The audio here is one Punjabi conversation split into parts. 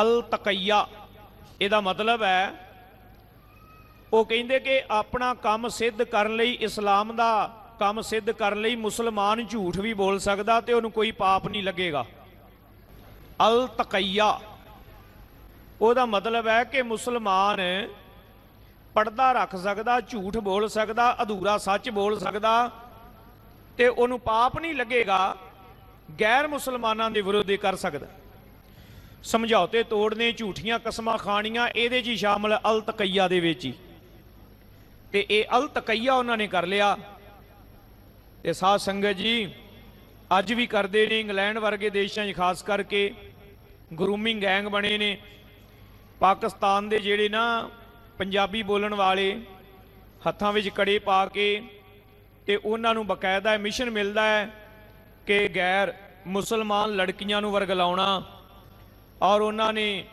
ਅਲ ਤਕਈਆ। ਇਹਦਾ ਮਤਲਬ ਹੈ, ਉਹ ਕਹਿੰਦੇ ਕਿ ਆਪਣਾ ਕੰਮ ਸਿੱਧ ਕਰਨ ਲਈ, ਇਸਲਾਮ ਦਾ ਕੰਮ ਸਿੱਧ ਕਰਨ ਲਈ, ਮੁਸਲਮਾਨ ਝੂਠ ਵੀ ਬੋਲ ਸਕਦਾ ਤੇ ਉਹਨੂੰ ਕੋਈ ਪਾਪ ਨਹੀਂ ਲੱਗੇਗਾ। ਅਲ ਤਕਈਆ। ਉਹਦਾ ਮਤਲਬ ਹੈ ਕਿ ਮੁਸਲਮਾਨ ਪਰਦਾ ਰੱਖ ਸਕਦਾ, ਝੂਠ ਬੋਲ ਸਕਦਾ, ਅਧੂਰਾ ਸੱਚ ਬੋਲ ਸਕਦਾ ਤੇ ਉਹਨੂੰ ਪਾਪ ਨਹੀਂ ਲੱਗੇਗਾ, ਗੈਰ ਮੁਸਲਮਾਨਾਂ ਦੇ ਵਿਰੋਧ ਕਰ ਸਕਦਾ। ਸਮਝੌਤੇ ਤੋੜਨੇ, ਝੂਠੀਆਂ ਕਸਮਾਂ ਖਾਣੀਆਂ, ਇਹਦੇ 'ਚ ਹੀ ਸ਼ਾਮਲ ਅਲ ਤਕਈਆ ਦੇ ਵਿੱਚ ਹੀ। ਤੇ ਇਹ ਅਲ ਤਕਈਆ ਉਹਨਾਂ ਨੇ ਕਰ ਲਿਆ। ਤੇ ਸਾਧ ਸੰਗਤ ਜੀ, ਅੱਜ ਵੀ ਕਰਦੇ ਨੇ, ਇੰਗਲੈਂਡ ਵਰਗੇ ਦੇਸ਼ਾਂ 'ਚ ਖਾਸ ਕਰਕੇ ਗਰੂਮਿੰਗ ਗੈਂਗ ਬਣੇ ਨੇ। ਪਾਕਿਸਤਾਨ ਦੇ ਜਿਹੜੇ ਨਾ ਪੰਜਾਬੀ ਬੋਲਣ ਵਾਲੇ, ਹੱਥਾਂ ਵਿੱਚ ਕੜੇ ਪਾ ਕੇ ਤੇ ਉਹਨਾਂ ਨੂੰ ਬਕਾਇਦਾ ਮਿਸ਼ਨ ਮਿਲਦਾ ਹੈ ਕਿ ਗੈਰ ਮੁਸਲਮਾਨ ਲੜਕੀਆਂ ਨੂੰ ਵਰਗਲਾਉਣਾ ਔਰ ਉਹਨਾਂ ਨੇ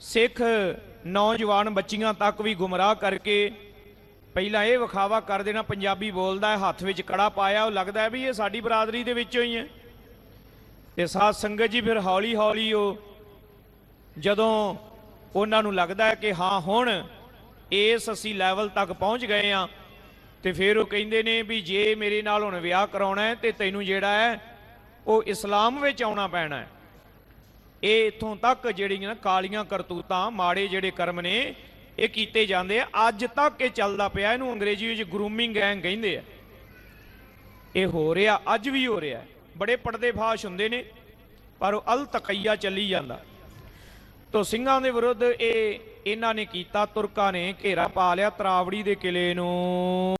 ਸਿੱਖ ਨੌਜਵਾਨ ਬੱਚੀਆਂ ਤੱਕ ਵੀ ਗੁੰਮਰਾਹ ਕਰਕੇ ਪਹਿਲਾਂ ਇਹ ਵਿਖਾਵਾ ਕਰ ਦੇਣਾ, ਪੰਜਾਬੀ ਬੋਲਦਾ ਹੈ, ਹੱਥ ਵਿੱਚ ਕੜਾ ਪਾਇਆ, ਉਹ ਲੱਗਦਾ ਹੈ ਵੀ ਇਹ ਸਾਡੀ ਬਰਾਦਰੀ ਦੇ ਵਿੱਚੋਂ ਹੀ ਹੈ। ਤੇ ਸਾਧ ਸੰਗਤ ਜੀ ਫਿਰ ਹੌਲੀ ਹੌਲੀ ਉਹ ਜਦੋਂ ਉਹਨਾਂ ਨੂੰ ਲੱਗਦਾ ਹੈ ਕਿ ਹਾਂ, ਹੁਣ ਇਸ ਅਸੀਂ ਲੈਵਲ ਤੱਕ ਪਹੁੰਚ ਗਏ ਆ ਤੇ ਫਿਰ ਉਹ ਕਹਿੰਦੇ ਨੇ ਵੀ ਜੇ ਮੇਰੇ ਨਾਲ ਹੁਣ ਵਿਆਹ ਕਰਾਉਣਾ ਹੈ, ਤੇ ਤੈਨੂੰ ਜਿਹੜਾ ਹੈ, ਉਹ ਇਸਲਾਮ ਵਿੱਚ ਆਉਣਾ ਪੈਣਾ ਹੈ। ਇਹ ਇਥੋਂ ਤੱਕ ਜਿਹੜੀਆਂ ਕਾਲੀਆਂ ਕਰਤੂਤਾਂ ਮਾੜੇ ਜਿਹੜੇ ਕਰਮ ਨੇ, ਇਹ ਕੀਤੇ ਜਾਂਦੇ ਆ। ਅੱਜ ਤੱਕ ਇਹ ਚੱਲਦਾ ਪਿਆ, ਇਹਨੂੰ ਅੰਗਰੇਜ਼ੀ ਵਿੱਚ ਗਰੂਮਿੰਗ ਗੈਂਗ ਕਹਿੰਦੇ ਆ। ਇਹ ਹੋ ਰਿਹਾ, ਅੱਜ ਵੀ ਹੋ ਰਿਹਾ। ਬੜੇ ਪਰਦੇ ਫਾਸ਼ ਹੁੰਦੇ ਨੇ, ਪਰ ਉਹ ਅਲ ਤਕਈਆ ਚੱਲੀ ਜਾਂਦਾ। ਤੋ ਸਿੰਘਾਂ ਦੇ ਵਿਰੁੱਧ ਇਹ, ਇਹਨਾਂ ਨੇ ਕੀਤਾ, ਤੁਰਕਾਂ ਨੇ ਘੇਰਾ ਪਾ ਲਿਆ, ਤਰਾਵੜੀ ਦੇ ਕਿਲੇ ਨੂੰ।